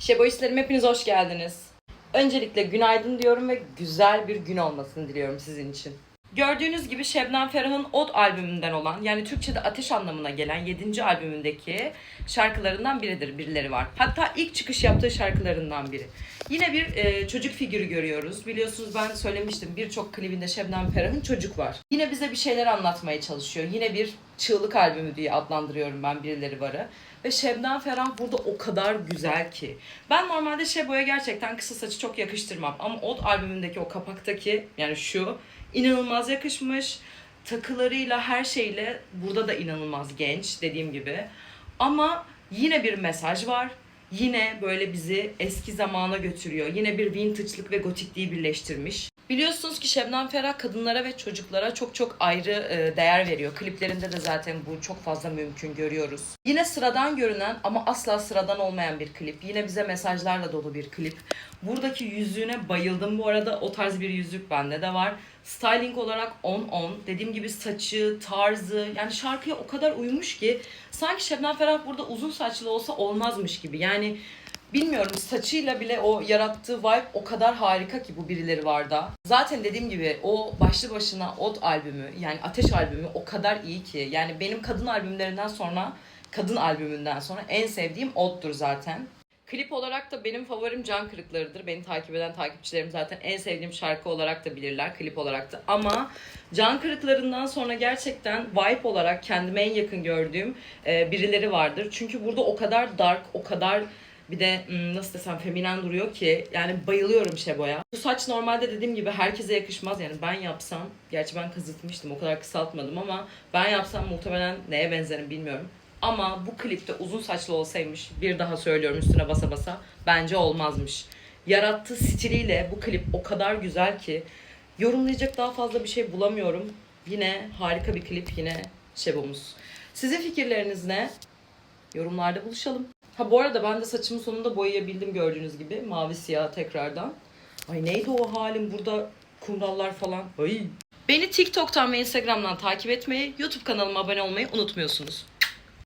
Şeboistlerim hepiniz hoş geldiniz. Öncelikle günaydın diyorum ve güzel bir gün olmasını diliyorum sizin için. Gördüğünüz gibi Şebnem Ferah'ın Od albümünden olan yani Türkçe'de ateş anlamına gelen 7. albümündeki şarkılarından biridir. Birileri var. Hatta ilk çıkış yaptığı şarkılarından biri. Yine bir e, çocuk figürü görüyoruz. Biliyorsunuz ben söylemiştim birçok klibinde Şebnem Ferah'ın çocuk var. Yine bize bir şeyler anlatmaya çalışıyor. Yine bir çığlık albümü diye adlandırıyorum ben birileri varı. Ve Şebnem Ferah burada o kadar güzel ki. Ben normalde Şebo'ya gerçekten kısa saçı çok yakıştırmam. Ama Od albümündeki o kapaktaki yani şu inanılmaz yakışmış. Takılarıyla her şeyle burada da inanılmaz genç dediğim gibi. Ama yine bir mesaj var. Yine böyle bizi eski zamana götürüyor. Yine bir vintage'lık ve gotikliği birleştirmiş. Biliyorsunuz ki Şebnem Ferah kadınlara ve çocuklara çok çok ayrı e, değer veriyor. Kliplerinde de zaten bu çok fazla mümkün görüyoruz. Yine sıradan görünen ama asla sıradan olmayan bir klip. Yine bize mesajlarla dolu bir klip. Buradaki yüzüğüne bayıldım bu arada. O tarz bir yüzük bende de var. Styling olarak 10-10. Dediğim gibi saçı, tarzı yani şarkıya o kadar uymuş ki sanki Şebnem Ferah burada uzun saçlı olsa olmazmış gibi. Yani Bilmiyorum saçıyla bile o yarattığı vibe o kadar harika ki bu birileri var da. Zaten dediğim gibi o başlı başına Od albümü yani Ateş albümü o kadar iyi ki. Yani benim kadın albümlerinden sonra kadın albümünden sonra en sevdiğim Od'dur zaten. Klip olarak da benim favorim Can Kırıkları'dır. Beni takip eden takipçilerim zaten en sevdiğim şarkı olarak da bilirler klip olarak da. Ama Can Kırıkları'ndan sonra gerçekten vibe olarak kendime en yakın gördüğüm birileri vardır. Çünkü burada o kadar dark, o kadar bir de hmm, nasıl desem feminen duruyor ki yani bayılıyorum Şebo'ya. Bu saç normalde dediğim gibi herkese yakışmaz yani ben yapsam gerçi ben kazıtmıştım o kadar kısaltmadım ama ben yapsam muhtemelen neye benzerim bilmiyorum. Ama bu klipte uzun saçlı olsaymış bir daha söylüyorum üstüne basa basa bence olmazmış. Yarattığı stiliyle bu klip o kadar güzel ki yorumlayacak daha fazla bir şey bulamıyorum. Yine harika bir klip yine Şebo'muz. Sizin fikirleriniz ne? Yorumlarda buluşalım. Ha bu arada ben de saçımı sonunda boyayabildim gördüğünüz gibi. Mavi siyah tekrardan. Ay neydi o halim burada kumrallar falan. Ay. Beni TikTok'tan ve Instagram'dan takip etmeyi, YouTube kanalıma abone olmayı unutmuyorsunuz.